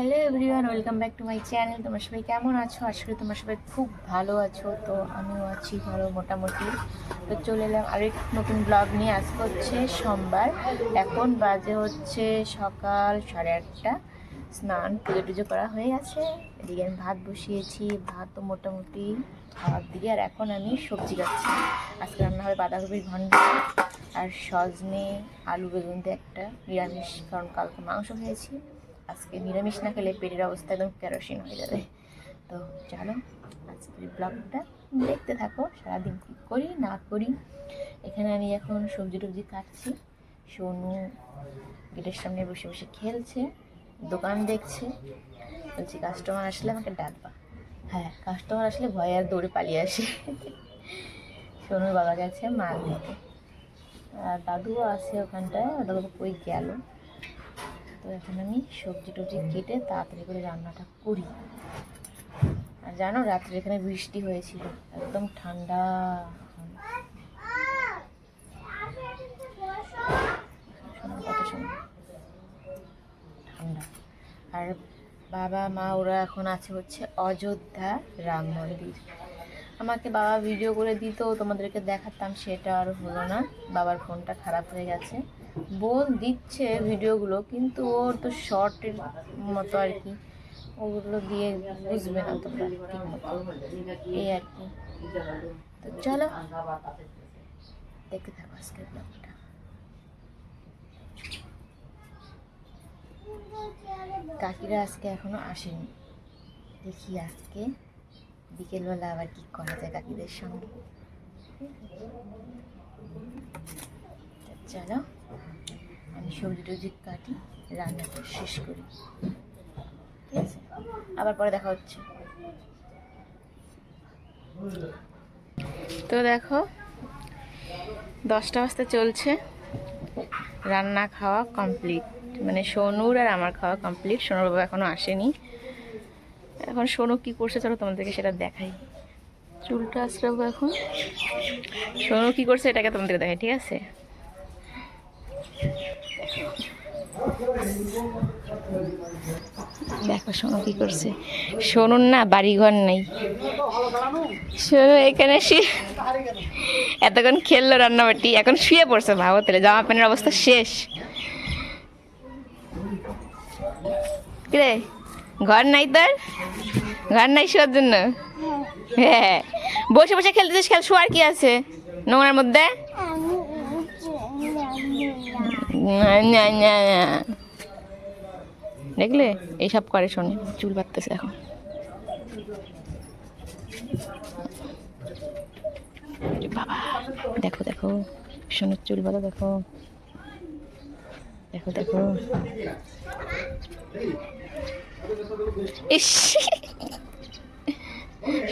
Hello everyone, welcome back to my channel. তোমার সবাই কেমন আছো? করি তোমরা সবাই খুব ভালো আছো। তো আমিও আছি ভালো মোটামুটি। তো চলে এলাম আরেক নতুন ব্লগ নিয়ে। আজকে হচ্ছে সোমবার। এখন বাজে হচ্ছে সকাল সাড়ে আটটা। স্নান পুজো টুজো করা হয়ে গেছে। এদিকে আমি ভাত বসিয়েছি। ভাত তো মোটামুটি খাওয়ার দিকে। আর এখন আমি সবজি কাটছি। আজকে রান্না হবে বাঁধাকপির ঘন্ট আর সজনে আলু বেগুন দিয়ে একটা নিরামিষ, কারণ কালকে মাংস খেয়েছি। আজকে নিরামিষ না খেলে পেটের অবস্থা একদম কেরোসিন হয়ে যাবে। তো চলো, আজকের ব্লগটা দেখতে থাকো, সারাদিন কী করি, না করি। এখানে আমি এখন সবজি টবজি কাটছি, সোনু গেটের সামনে বসে বসে খেলছে, দোকান দেখছে। বলছি কাস্টমার আসলে আমাকে ডাকবা। হ্যাঁ কাস্টমার আসলে ভয়ে আর দৌড়ে পালিয়ে আসে। সোনুর বাবা গেছে মাল দিতে। আর দাদুও আছে ওখানটায় দাদু কই গেল? তো এখন আমি সবজি টবজি কেটে তাড়াতাড়ি করে রান্নাটা করি। আর জানো, রাত্রে এখানে বৃষ্টি হয়েছিল, একদম ঠান্ডা। শোনো ঠান্ডা। আর বাবা, মা, ওরা এখন আছে হচ্ছে অযোধ্যা রাম মন্দির। আমাকে বাবা ভিডিও করে দিত, তোমাদেরকে দেখাতাম, সেটা আর হলো না। বাবার ফোনটা খারাপ হয়ে গেছে। বোন দিচ্ছে ভিডিওগুলো, কিন্তু ওর তো শর্টের মতো আর কি। ওগুলো দিয়ে বুঝবে না তোমরা এই আর কি। তো চলো দেখতে থাকো আজকের ব্লগটা। কাকিরা আজকে এখনও আসেনি। দেখি আজকে বিকেলবেলা আবার কি করা যায় কাকিদের সঙ্গে। চলো। আমি সবজি টবজি কাটি রান্নাটা শেষ করি। ঠিক আছে? আবার পরে দেখা হচ্ছে। তো দেখো, দশটা বাজতে চলছে। রান্না খাওয়া কমপ্লিট মানে সোনুর আর আমার খাওয়া কমপ্লিট সোনুর বাবা এখনও আসেনি। এখন সোনু কি করছে চলো তোমাদেরকে সেটা দেখাই। চুলটা আশ্রাবো এখন। সোনু কি করছে এটাকে তোমাদেরকে দেখাই, ঠিক আছে? দেখো সোনু কি করছে। সোনুর না বাড়িঘর নেই। সোনু এখানে এতক্ষণ খেললো রান্নাবাটি, এখন শুয়ে পড়ছে ভাবো তাহলে জামা প্যান্টের অবস্থা শেষ। কিরে, ঘর নাই তোর? ঘর নাই শোয়ার জন্য? হ্যাঁ বসে বসে খেলতেছিস খেল, শোয়ার কি আছে? নোংরার মধ্যে। দেখলে? এইসব করে শোনে, চুল বাঁধতেছে এখন। বাবা, দেখো দেখো, সোনার চুল বাঁধা, দেখো। দেখো দেখো।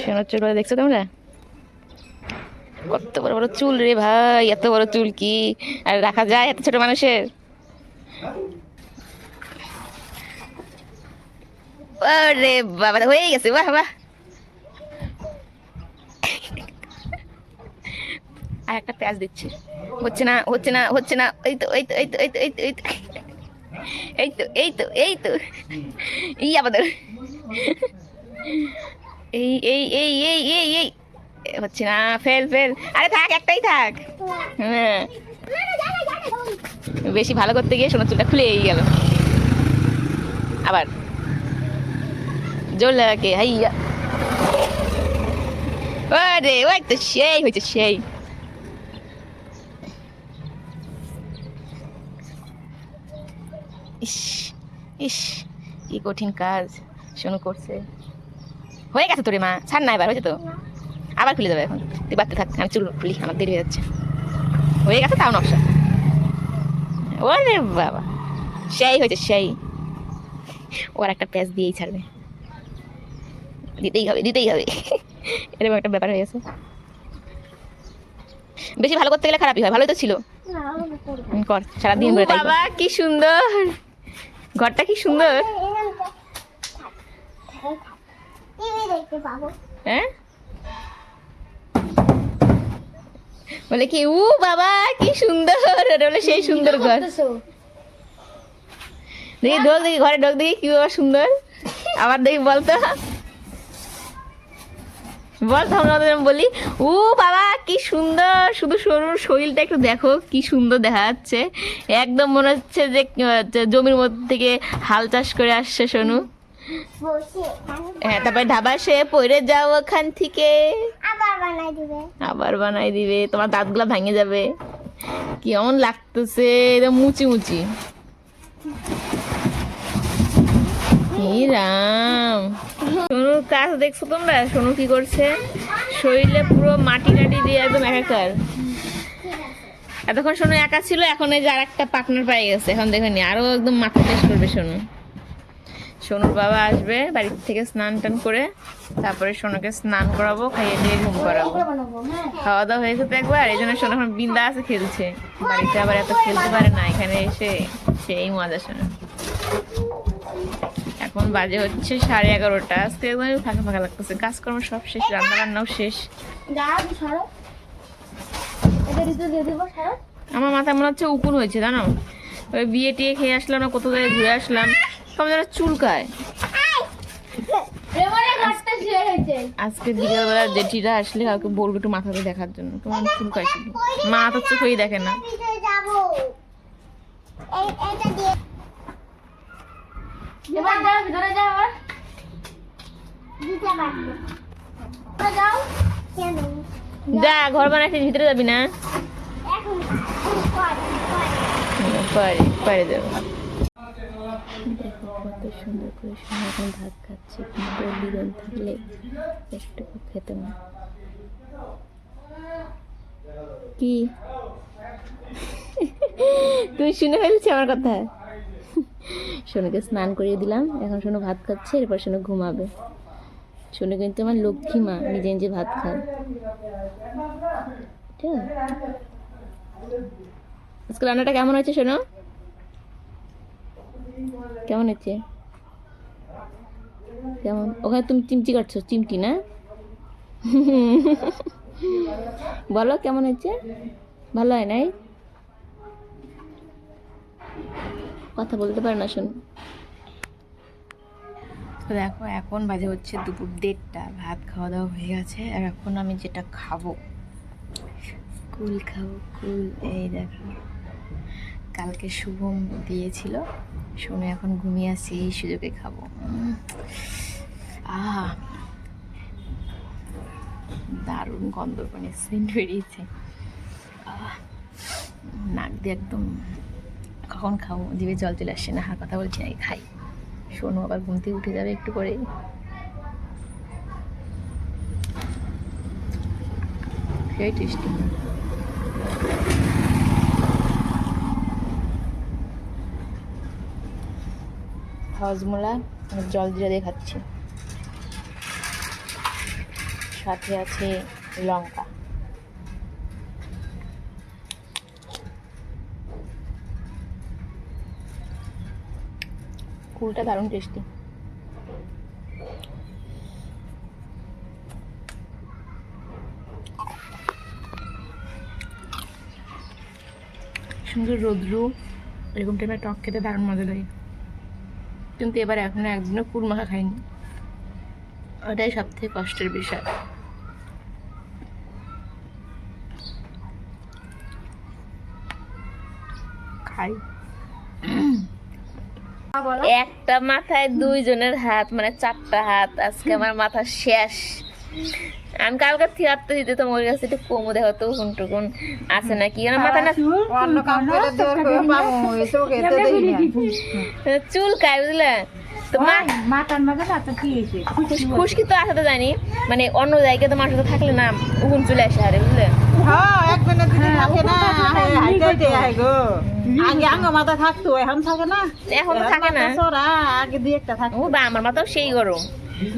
সোনার চুল বাঁধা, দেখছ তোমরা? কত বড় বড় চুল রে ভাই, এত বড় চুল কি? আর রাখা যায় এত ছোট মানুষের? আরে বাবা হয়ে গেছে, বাহ বাহ। আর একটা পেঁয়াজ দিচ্ছে। হচ্ছে না হচ্ছে না হচ্ছে না, এই তো এই তো এই তো এই তো এই তো এই তো এই তো এই তো এই তো এই এই এই এই এই এই হচ্ছে না, ফেল ফেল। আরে থাক, একটাই থাক। হ্যাঁ। বেশি ভালো করতে গিয়ে সোনার চুলটা খুলেই গেল। আবার। জোর লাগাকে হাইয়া। আরে ওই তো সেই হয়েছে সেই। ইস ইস, কি কঠিন কাজ শোনো করছে। হয়ে গেছে তোরে মা, ছাড় না এবার, হয়েছে তো। আবার খুলে যাবে এখন। তুই বাড়তে থাক আমি চুল খুলি আমার দেরি হয়ে যাচ্ছে। হয়ে গেছে তাও নকশা। ওরে বাবা। সেই হয়েছে সেই। ওর একটা প্যাচ দিয়েই ছাড়বে। দিতেই হবে দিতেই হবে। এরকম একটা ব্যাপার হয়ে গেছে। বেশি ভালো করতে গেলে খারাপই হয় ভালোই তো ছিল। কর সারাদিন কর। বাবা কি সুন্দর। ঘরটা কি সুন্দর। হ্যাঁ? বলে কি উ বাবা কি সুন্দর। বলে সেই সুন্দর ঘর। দেখি ঢোক দেখি ঘরে ঢোক দেখি কি বাবা সুন্দর। আবার দেখি বলতো বল তখন বলি ও বাবা কি সুন্দর। শুধু সরুর শরীরটা একটু দেখো কি সুন্দর দেখা যাচ্ছে। একদম মনে হচ্ছে যে জমির মধ্যে থেকে হাল চাষ করে আসছে সোনু। বসে হ্যাঁ তারপরে ধাবা সে পড়ে যাও ওখান থেকে। আবার বানাই দিবে, তোমার দাঁতগুলো ভেঙে যাবে। কেমন লাগতেছে একদম মুচি মুচি। রাম। সোনুর কাজ দেখছ তোমরা? সোনু কি করছে? শরীরে পুরো মাটি টাটি দিয়ে একদম একাকার। এতক্ষণ সোনু একা ছিল, এখন এই যে আর একটা পার্টনার পেয়ে গেছে। এখন দেখেনি আরও একদম মাথা টেস্ট করবে সোনু। সোনুর বাবা আসবে বাড়ি থেকে স্নান টান করে, তারপরে সোনুকে স্নান করাবো, খাইয়ে দিয়ে ঘুম করাবো। খাওয়া দাওয়া হয়েছে তো একবার এই জন্য সোনু এখন বিন্দা আছে খেলছে। বাড়িতে আবার এত খেলতে পারে না, এখানে এসে সেই মজা শোনা। এখন বাজে হচ্ছে সাড়ে এগারোটা, আজকে একদমই ফাঁকা ফাঁকা লাগতেছে, কাজকর্ম সব শেষ রান্না বান্নাও শেষ। আমার মাথায় মনে হচ্ছে উকুন হয়েছে, জানো? ওই বিয়ে টিয়ে খেয়ে আসলাম, না কোথাও ঘুরে আসলাম। সব যেন চুলকায় আজকে বিকেলবেলা জেঠিরা আসলে কাউকে বলব একটু মাথাতে দেখার জন্য। তোমার চুলকায় শুধু। মা তো চোখেই দেখে না। ভিতরে যাও যা ঘর বানাইছিস ভিতরে যাবি না? এখন পরে পরে পারে পারে যাব। সুন্দর করে সুন্দর ভাত খাচ্ছে। কিন্তু বিরল থাকলে একটুকু খেতে না কি? তুমি শুনে ফেলছি আমার কথা? সোনুকে স্নান করিয়ে দিলাম। এখন সোনু ভাত খাচ্ছে, এরপর সোনু ঘুমাবে। সোনু কিন্তু আমার লক্ষ্মী মা, নিজে নিজে ভাত খায়। ঠিক আজকে রান্নাটা কেমন হয়েছে শোনো কেমন হচ্ছে কেমন ওখানে তুমি চিমটি কাটছো চিমটি না? বলো কেমন হচ্ছে ভালো হয় নাই? কথা বলতে পারে না শোন। তো দেখো এখন বাজে হচ্ছে দুপুর দেড়টা। ভাত খাওয়া দাওয়া হয়ে গেছে আর এখন আমি যেটা খাব। কুল খাব কুল। এই দেখো কালকে শুভম দিয়েছিল। শুনে, এখন ঘুমিয়ে আসি, এই সুযোগে খাব। আহ, দারুণ গন্ধ মানে সেন্ট বেরিয়েছে নাক দিয়ে একদম কখন খাব? জিভে জল চলে আসছে না হার কথা বলছি না খাই। শোনো, আবার ঘুম থেকে উঠে যাবে একটু পরে সেই টেস্টি হজমোলা জল জিরা দিয়ে খাচ্ছি। সাথে আছে লঙ্কা। কুলটা দারুণ টেস্টি সুন্দর রোদ্রু, এরকম টাইপের টক খেতে দারুণ মজা লাগে। কিন্তু এবার এখনও একদিনও কুল মাখা খাইনি। ওটাই সব থেকে কষ্টের বিষয়। খাই। একটা মাথায় দুইজনের হাত মানে চারটা হাত আজকে আমার মাথা শেষ। আমি কালকে থিয়ারতে দিতে তোমার কাছে একটু কমু দেখো তো কোন টুকুন আছে নাকি? আমার মাথা না অন্য কাম করে জোর করে পাবো এসব খেতে দেই না। চুল কায় বুঝলে? তো মা মাথার মাঝে রাতে কি খুশকি তো আসতে জানি। মানে অন্য জায়গায় তো মানুষ থাকলে না উগুন চলে আসে আরে বুঝলে? হ্যাঁ এক মিনিট দিদি থাকে না হাইতে আই গো। আগে আঙ্গ মাথা থাকতো এখন থাকে না। এখন থাকে না? সরা আগে দুই একটা থাকে ও বা আমার মাথাও সেই গরম।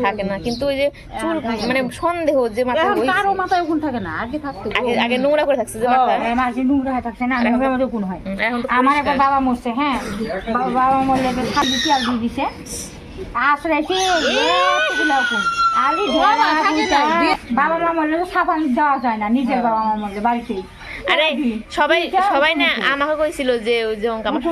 থাকে না কিন্তু ওই যে চুল মানে সন্দেহ যে মাথা কারও মাথায় কোন থাকে না আগে থাকতো আগে আগে নোংরা করে থাকছে যে মাথা মাঝে নোংরা হয়ে থাকছে না নোংরা মধ্যে কোন হয়। আমার একবার বাবা মরছে হ্যাঁ। বাবা মরলে খালি তেল দিয়ে দিছে। বাবা মা মরলে তো সাবান দেওয়া যায় না নিজের বাবা মা মরলে বাড়িতেই। আরে সবাই সবাই না আমাকে কইছিল যে ওই যে অঙ্ক আমার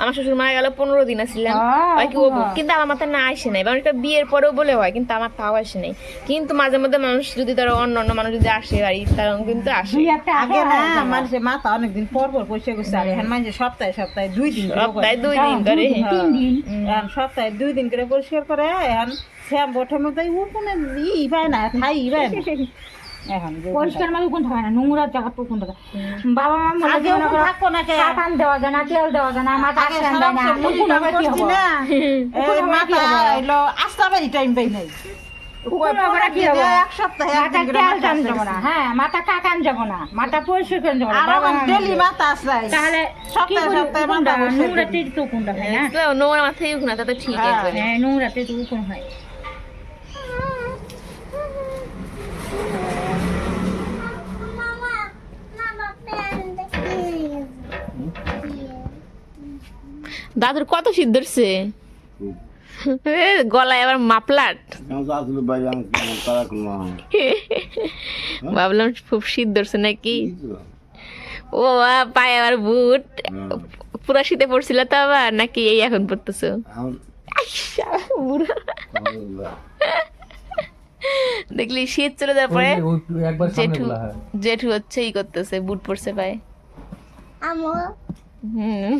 আমার শ্বশুর মারা গেল পনেরো দিন আসছিলাম হ্যাঁ, হয় কি ও কিন্তু আমার মাথায় না আসে নাই। এটা বিয়ের পরেও বলে হয় কিন্তু আমার তাও আসে নাই। কিন্তু মাঝে মধ্যে মানুষ যদি ধরো অন্য অন্য মানুষ যদি আসে বাড়ি তখন কিন্তু আসে। আগে না মানুষের মাথা অনেকদিন পর পর পয়সা করছে আর এখন মানুষের সপ্তাহে সপ্তাহে দুই দিন করে করে। সপ্তাহে দুই দিন করে। তিন দিন। এখন সপ্তাহে দুই দিন করে পরিষ্কার করে এখন শ্যাম বটে মধ্যে ও কোনো ই পায় না খাই পায় না। পরিষ্কার মানে উকুন থাকে না নোংরা জায়গা তো উকুন থাকে বাবা মা মনে করো না কে? সাবান দেওয়া যায় না তেল দেওয়া যায় না মাথা আসেন দেয় না উকুন হবে কি হবে? না এই মাথা? হইল আস্তা বাড়ি টাইম পাই নাই। না মাথা না। হ্যাঁ মাথা কাকান যাব না মাথা পরিষ্কার করে যাব না। আর বাবা আমার মা ডেলি মিলে। মাথা আসলাই তাহলে কি সপ্তাহে করি? সপ্তাহে উকুনটা মাথা পরিষ্কার নোংরা করি। তেল তো উকুনটা হয় না। নোংরা মাথায় উঠে না ঠিক হ্যাঁ। হ্যাঁ নোংরাতে তো উকুন হয়। দাদুর কত শীত ধরছে? এ, গলায় আবার মাপলাট। ভাবলাম খুব শীত ধরছে নাকি? ও আ, পায়ে আবার বুট। পুরা শীতে পড়ছিল তো আবার নাকি এই এখন পড়তেছো? দেখলি শীত চলে যাওয়ার পরে জেঠু জেঠু হচ্ছে ই করতেছে বুট পড়ছে পায়ে। হুম।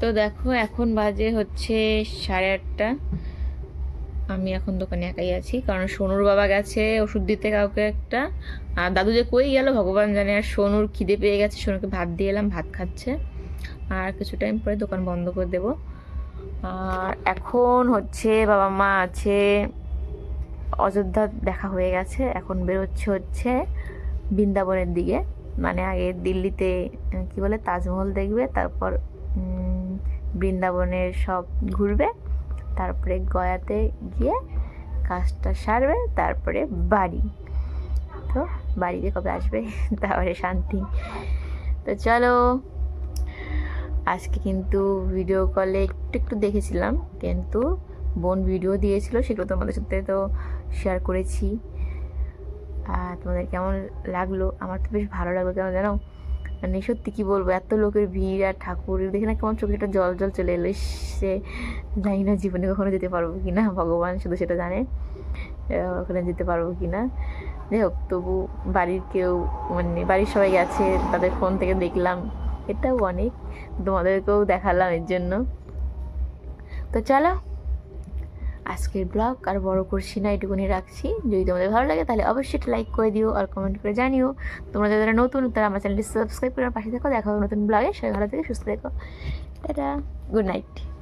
তো দেখো, এখন বাজে হচ্ছে সাড়ে আটটা। আমি এখন দোকানে একাই আছি, কারণ সোনুর বাবা গেছে ওষুধ দিতে কাউকে একটা। আর দাদু যে কই গেল, ভগবান জানে। আর সোনুর খিদে পেয়ে গেছে, সোনুকে ভাত দিয়ে এলাম, ভাত খাচ্ছে। আর কিছু টাইম পরে দোকান বন্ধ করে দেব। আর এখন হচ্ছে বাবা মা আছে, অযোধ্যা দেখা হয়ে গেছে। এখন বেরোচ্ছে হচ্ছে বৃন্দাবনের দিকে। মানে আগে দিল্লিতে কি বলে, তাজমহল দেখবে, তারপর বৃন্দাবনের সব ঘুরবে, তারপরে গয়াতে গিয়ে কাজটা সারবে, তারপরে বাড়ি। তো বাড়িতে কবে আসবে? তারপরে শান্তি। তো চলো, আজকে কিন্তু ভিডিও কলে একটু একটু দেখেছিলাম, কিন্তু বোন ভিডিও দিয়েছিল, সেগুলো তোমাদের সাথে তো শেয়ার করেছি। তোমাদের কেমন লাগল? আমার তো বেশ ভালো লাগল, কেন জানো? মানে সত্যি কি বলব, এত লোকের ভিড় আর ঠাকুর, দেখে না কেমন চোখে একটা জল জল চলে এলো। সে জানি না জীবনে কখনো যেতে পারব কি না ভগবান শুধু সেটা জানে। ওখানে যেতে পারব কি না যাই হোক, তবু বাড়ির কেউ মানে বাড়ির সবাই গেছে, তাদের ফোন থেকে দেখলাম। এটাও অনেক, তোমাদেরকেও দেখালাম এর জন্য। তো চলো আজকের ব্লগ আর বড় করছি না, এটুকুনি রাখছি। যদি তোমাদের ভালো লাগে, তাহলে অবশ্যই একটা লাইক করে দিও আর কমেন্ট করে জানিও। তোমরা যারা নতুন, তারা আমার চ্যানেলটি সাবস্ক্রাইব করে পাশে থাকো। দেখা হবে নতুন ব্লগে। সবাই ভালো থেকে, সুস্থ থেকো। এটা গুড নাইট